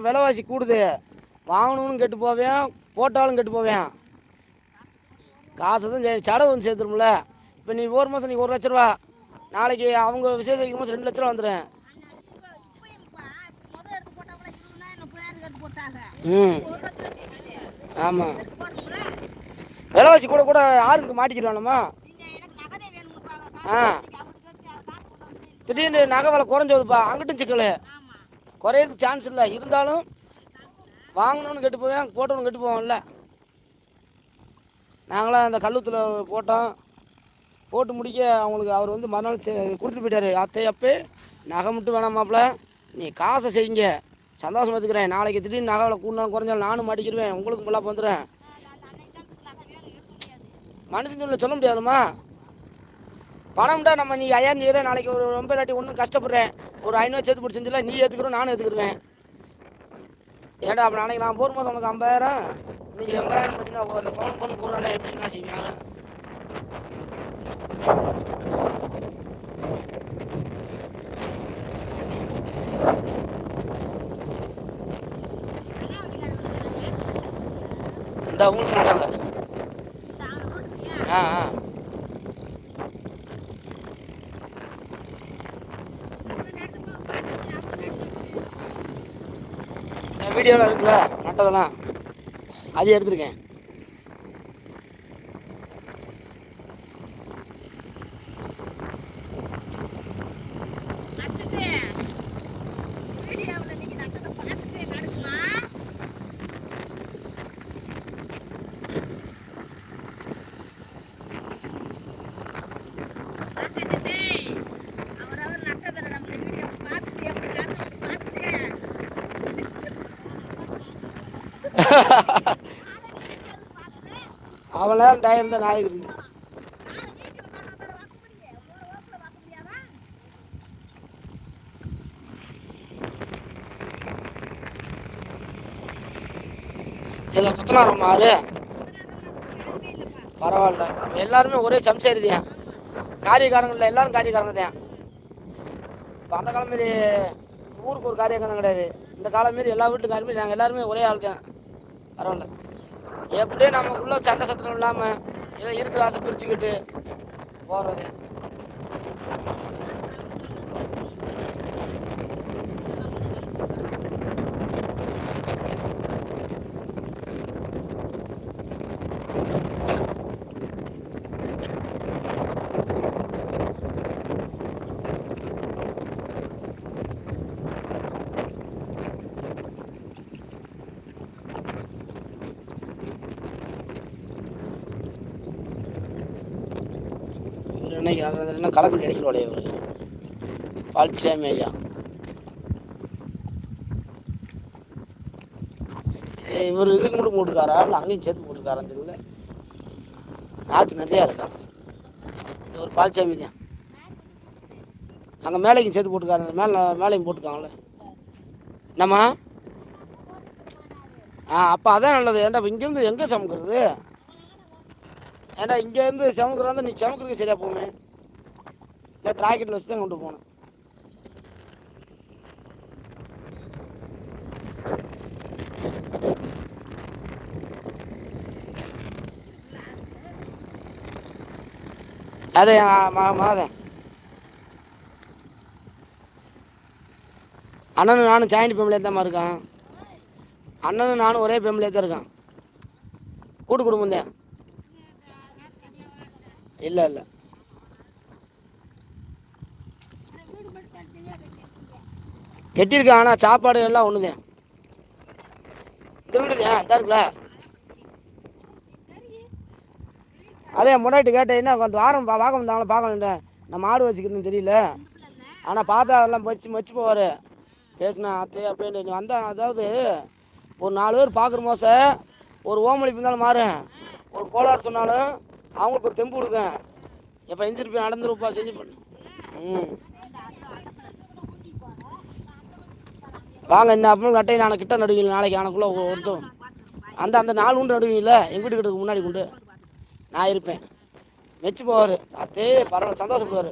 விலைவாசி கூடுது. வாங்கணும்னு கெட்டு போவேன் போட்டாலும் கெட்டு போவேன். காசு தான் சரி சடவு வந்து சேர்த்துருமில்ல இப்போ நீ ஒரு மாதம் நீ ஒரு லட்ச ரூபா நாளைக்கு அவங்க விசேஷம் மாதம் ரெண்டு லட்ச ரூபா வந்துடும் ம். ஆமாம் விலைவாசி கூட கூட ஆளுக்கு மாட்டிக்கிறானம்மா ஆ. திடீர்னு நகை விலை குறைஞ்சதுப்பா அங்கிட்டும் சிக்கல். குறையிறதுக்கு சான்ஸ் இல்லை. இருந்தாலும் வாங்கணும்னு கெட்டு போவேன் போட்டோன்னு கெட்டு போவோம்ல. நாங்களாம் அந்த கல்லூத்தில் போட்டோம். போட்டு முடிக்க அவங்களுக்கு அவர் வந்து மறுநாள் செ- கொடுத்துட்டு போயிட்டார். அத்தை அப்பே நகை மட்டும் வேணாமாப்ல நீ காசை செய்யுங்க. சந்தோஷம் எடுத்துக்கிறேன். நாளைக்கு திடீர்னு நகை விலை கூடனாலும் குறைஞ்சாலும் நானும் மாட்டிக்கிடுவேன் உங்களுக்கும் ஃபுல்லாக வந்துடுறேன் மனுஷன் சொல்ல சொல்ல முடியாதும்மா பணம்டா நம்ம நீ ஐயாயிரம் நீரே நாளைக்கு ஒரு ரொம்ப இல்லாட்டி ஒன்றும் கஷ்டப்படுறேன். ஒரு ஐநூறு சேர்த்து பிடிச்சி நீ ஏற்றுக்கிறோம் நானும் ஏற்றுக்கிருவேன் ஏடா அப்போ நாளைக்கு நான் போர் மாதம் உனக்கு ஐம்பதாயிரம்? நீங்கள் எண்பதாயிரம் பார்த்தீங்கன்னா அந்த பவுன் பண்ணி போடுறேன் எப்படி நான் செய்வேன்? இந்த உங்களுக்கு ஆ ஆ. வீடியோவில் இருக்குல்ல நட்டதெல்லாம் அது எடுத்திருக்கேன். அவள் நேரம் டயர் தான் நாயகர் இதில் குத்தனாரம் மாறு பரவாயில்ல. நம்ம எல்லாருமே ஒரே சம்சாரி தான் காரியக்காரங்க இல்லை எல்லாரும் காரியக்காரங்க தான் இப்போ அந்த காலம் மாரி ஊருக்கு ஒரு காரியக்காரங்க கிடையாது. இந்த காலம் மாரி எல்லா வீட்டுக்காரமே நாங்கள் எல்லாருமே ஒரே ஆள் தான் பரவாயில்ல. எப்படியும் நமக்குள்ள சண்டை சத்திரம் இல்லாமல் ஏதோ இருக்கிற ஆசை பிரிச்சுக்கிட்டு போகிறது இன்னைக்கு என்னைக்கு என்ன கலப்பு கிடைக்கல இவர் பழனிசாமி ஐயா இவர் இதுக்கு மட்டும் போட்டுருக்காரா? இல்லை அங்கேயும் சேர்த்து போட்டுருக்காரான்னு தெரியல. நாற்று நிறையா இருக்கான் இது ஒரு பால்சாமி தான் அங்கே மேலேயும் சேர்த்து போட்டிருக்காரு. மேலே மேலேயும் போட்டுருக்காங்களே என்னம்மா? ஆ அப்போ அதான் நல்லது. ஏன்டா இங்கேருந்து எங்கே சமைக்கிறது? ஏன்டா இங்கேருந்து சமைக்கிறதா நீ செமக்குறதுக்கு சரியாக போமே இல்லை ட்ராக்கெட்டில் வச்சு தான் கொண்டு போகணும். அதே மாதம் அண்ணனும் நானும் ஜாயிண்ட் ஃபேமிலியாக தான் இருக்கான் அண்ணனும் நானும் ஒரே ஃபேமிலியாக தான் இருக்கான் கூட்டு குடும்பம் தான். இல்லை இல்லை. கெட்டியிருக்கான் ஆனால் சாப்பாடு எல்லாம் ஒன்று தான் இந்த வீடு தான் இருக்குல்ல. அதே முன்னாடி கேட்டேன் என்ன கொஞ்சம் வாரம் பா பார்க்க வந்தாங்களா பார்க்கணும் நான் மாடு வச்சுக்கிறதுன்னு தெரியல. ஆனால் பார்த்தா எல்லாம் வச்சு வச்சு போவார். பேசினா அத்தே அப்படின்னு நீ வந்தா அதாவது ஒரு நாலு பேர் பார்க்குற மோச. ஒரு ஓமளிப்பு இருந்தாலும் மாறும். ஒரு கோளாறு சொன்னாலும் அவங்களுக்கு ஒரு தெம்பு கொடுக்கேன் எப்போ எந்திரிப்பேன் நடந்துருப்பா செஞ்சு பண்ணு. ம். வாங்க இன்னும் அப்புறம் கட்டை நான் கிட்ட நடுவீங்க நாளைக்கு எனக்குள்ளே ஒருத்தம் அந்த அந்த நாலு உண்டு நடுவீங்கள எங்கள் வீட்டுக்கிட்ட முன்னாடி கொண்டு. நான் இருப்பேன். மெச்சு போவார். அத்தே பரவாயில்ல சந்தோஷப்படுவார்.